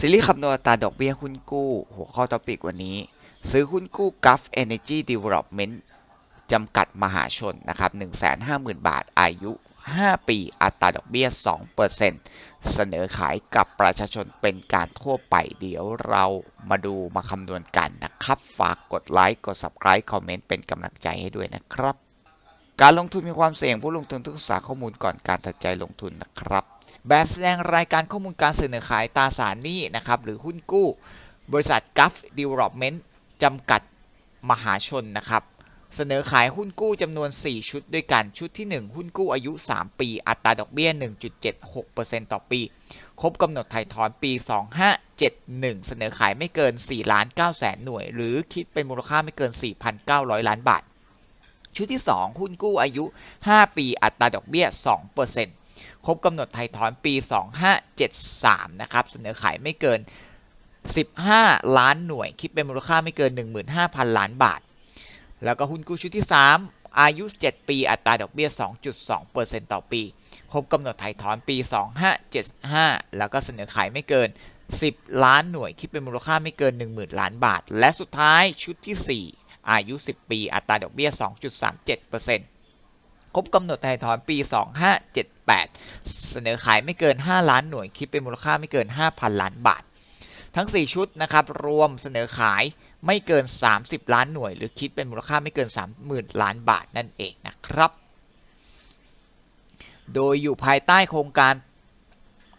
ซีรีส์คำนวณอัตราดอกเบี้ยหุ้นกู้ หัวข้อท็อปิกวันนี้ ซื้อหุ้นกู้ Gulf Energy Development จำกัดมหาชนนะครับ150,000 บาทอายุ 5 ปีอัตราดอกเบี้ย 2%เสนอขายกับประชาชนเป็นการทั่วไป เดี๋ยวเรามาดูมาคำนวณกันนะครับ ฝากกดไลค์กด Subscribe คอมเมนต์เป็นกำลังใจให้ด้วยนะครับ การลงทุนมีความเสี่ยงผู้ลงทุนต้องศึกษาข้อมูลก่อนการตัดใจลงทุนนะครับ แบบแสดงรายการข้อมูลการเสนอขายตราสารหนี้นะครับหรือหุ้นกู้ บริษัท Gulf Development จำกัดมหาชนนะครับเสนอขายหุ้นกู้จำนวน 4 ชุดด้วยกันชุดที่ 1 หุ้นกู้อายุ 3 ปี อัตราดอกเบี้ย 1.76%ต่อปี ครบกำหนดถ่ายถอนปี 2571 เสนอขายไม่เกิน 4 ล้าน9แสนหน่วย หรือคิดเป็นมูลค่าไม่เกิน 4,900 ล้านบาท ชุดที่ 2 หุ้นกู้อายุ 5 ปี อัตราดอกเบี้ย 2% ครบกำหนดไทยถอนปี 2573 นะครับ เสนอขายไม่เกิน 15 ล้านหน่วย คิดเป็นมูลค่าไม่เกิน 15,000 ล้านบาท แล้วก็หุ้นกู้ชุดที่ 3 อายุ 7 ปี อัตราดอกเบี้ย 2.2%ต่อปี ครบกำหนดไถ่ถอนปี 2575 แล้วก็เสนอขายไม่เกิน 10 ล้านหน่วย คิดเป็นมูลค่าไม่เกิน 10,000 ล้านบาท และสุดท้ายชุดที่ 4 อายุ 10 ปี อัตราดอกเบี้ย 2.37% ครบกำหนดไถ่ถอนปี 2578 เสนอขายไม่เกิน 5 ล้านหน่วยคิดเป็นมูลค่าไม่เกิน 5,000 ล้านบาท ทั้ง 4 ชุดนะครับรวมเสนอขายไม่เกิน 30 ล้านหน่วย หรือคิดเป็นมูลค่าไม่เกิน 30,000 ล้านบาทนั่นเองนะครับ โดยอยู่ภายใต้โครงการ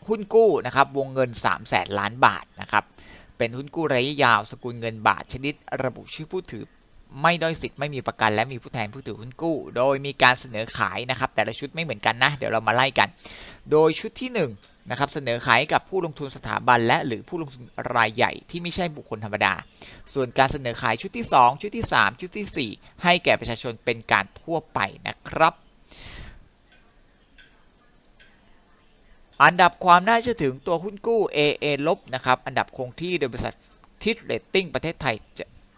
หุ้นกู้นะครับวงเงิน 3 0 0แสนล้านบาทนะครับเป็นหุ้นกู้ระยะยาวสกุลเงินบาทชนิดระบุชื่อผู้ถือ ไม่ด้อยสิทธิ์ไม่มีประกัน และมีผู้แทนผู้ถือหุ้นกู้ โดยมีการเสนอขายนะครับ แต่ละชุดไม่เหมือนกันนะ เดี๋ยวเรามาไล่กัน โดยชุดที่1นะครับเสนอขายกับผู้ลงทุนสถาบัน และหรือผู้ลงทุนรายใหญ่ที่ไม่ใช่บุคคลธรรมดา ส่วนการเสนอขายชุดที่ 2 ชุดที่ 3 ชุดทีสี่4 ให้แก่ประชาชนเป็นการทั่วไปนะครับ อันดับความน่าเชื่อถือตัวหุ้นกู้ AA ลบนะครับอันดับคงที่โดยบริษัททิดเรตติ้งประเทศไทย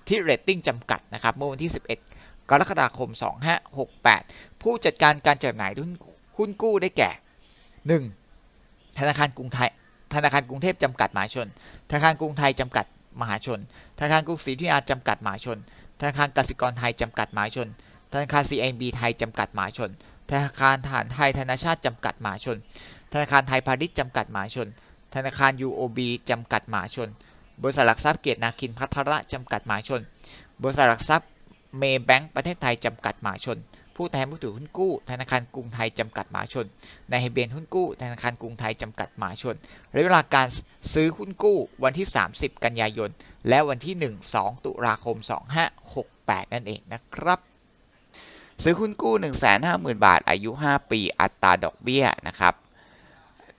ทิดเรตติ้งจำกัดนะครับเมื่อวันที่ 11 กรกฎาคม 2568 ผู้จัดการการจำหน่ายหุ้นกู้ได้แก่ 1. ธนาคารกรุงไทยธนาคารกรุงเทพจำกัดมหาชน ธนาคารกรุงไทยจำกัดมหาชน ธนาคารกรุงศรีอยุธยาจำกัดมหาชน ธนาคารกสิกรไทยจำกัดมหาชน ธนาคาร CIB ไทยจำกัดมหาชน ธนาคารทหารไทยธนาชาติจำกัดมหาชน ธนาคารไทยพาณิชย์จำกัดมหาชน ธนาคาร UOB จำกัดมหาชน บริษัทหลักทรัพย์เกียรตินาคินพัทระจำกัดหมหาชน บริษัทหลักทรัพย์เมย์แบงก์ประเทศไทยจำกัดหมหาชน ผู้แทนผู้ถือหุ้นกู้ ธนาคารกรุงไทยจำกัดหมหาชนนายทะเบียนหุ้นกู้ ธนาคารกรุงไทยจำกัดหมหาชนระยะเวลาการซื้อหุ้นกู้วันที่ 30 กันยายน และวันที่ 1 2 ตุลาคม 2568 นั่นเองนะครับซื้อหุ้นกู้ 150,000 บาท อายุ 5 ปี อัตราดอกเบี้ย นะครับ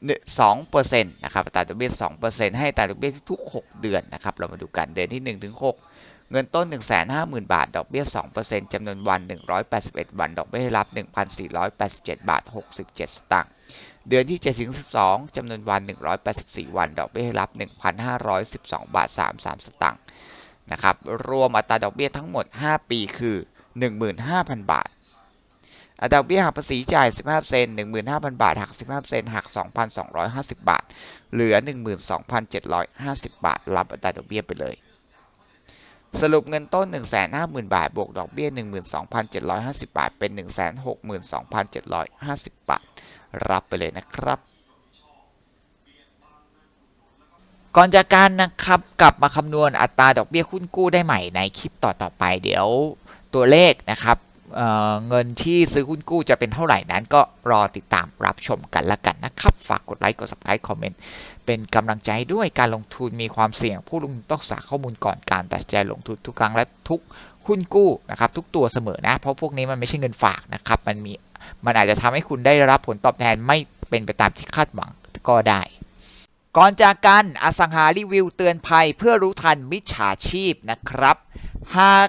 2%นะครับอัตราดอกเบี้ย2%ให้อัตราดอกเบี้ยทุก 6 เดือนนะครับเรามาดูกันเดือนที่1ถึง6เงินต้น 150,000 บาท ดอกเบี้ย 2%จำนวนวัน 181 วัน ดอกเบี้ยรับ 1,487 บาท 67 สตางค์เดือนที่7ถึง12จำนวนวัน 184 วัน ดอกเบี้ยรับ 1,512 บาท 33 สตางค์นะครับรวมอัตราดอกเบี้ยทั้งหมด 5 ปีคือ 15,000 บาท อัตราดอกเบี้ยหักภาษีจ่าย 15เซน15,000 บาท หัก 15เซนหัก 2,250 บาท เหลือ 12,750 บาท รับอัตราดอกเบี้ยไปเลย สรุปเงินต้น 150,000 บาท บวกดอกเบี้ย 12,750 บาท เป็น 162,750 บาท รับไปเลยนะครับก่อนจากการนะครับกลับมาคำนวณอัตราดอกเบี้ยหุ้นกู้ได้ใหม่ในคลิปต่อๆไป เดี๋ยวตัวเลขนะครับ เงินที่ซื้อหุ้นกู้จะเป็นเท่าไหร่นั้นก็รอติดตามรับชมกันละกันนะครับ ฝากกดไลค์กด subscribe คอมเมนต์เป็นกำลังใจด้วยการลงทุนมีความเสี่ยง ผู้ลงทุนต้องศึกษาข้อมูลก่อนการตัดสินใจลงทุนทุกครั้งและทุกหุ้นกู้นะครับทุกตัวเสมอนะ เพราะพวกนี้มันไม่ใช่เงินฝากนะครับ มันมีมันอาจจะทำให้คุณได้รับผลตอบแทนไม่เป็นไปตามที่คาดหวังก็ได้ ก่อนจากกันอสังหารีวิวเตือนภัยเพื่อรู้ทันมิจฉาชีพนะครับ หาก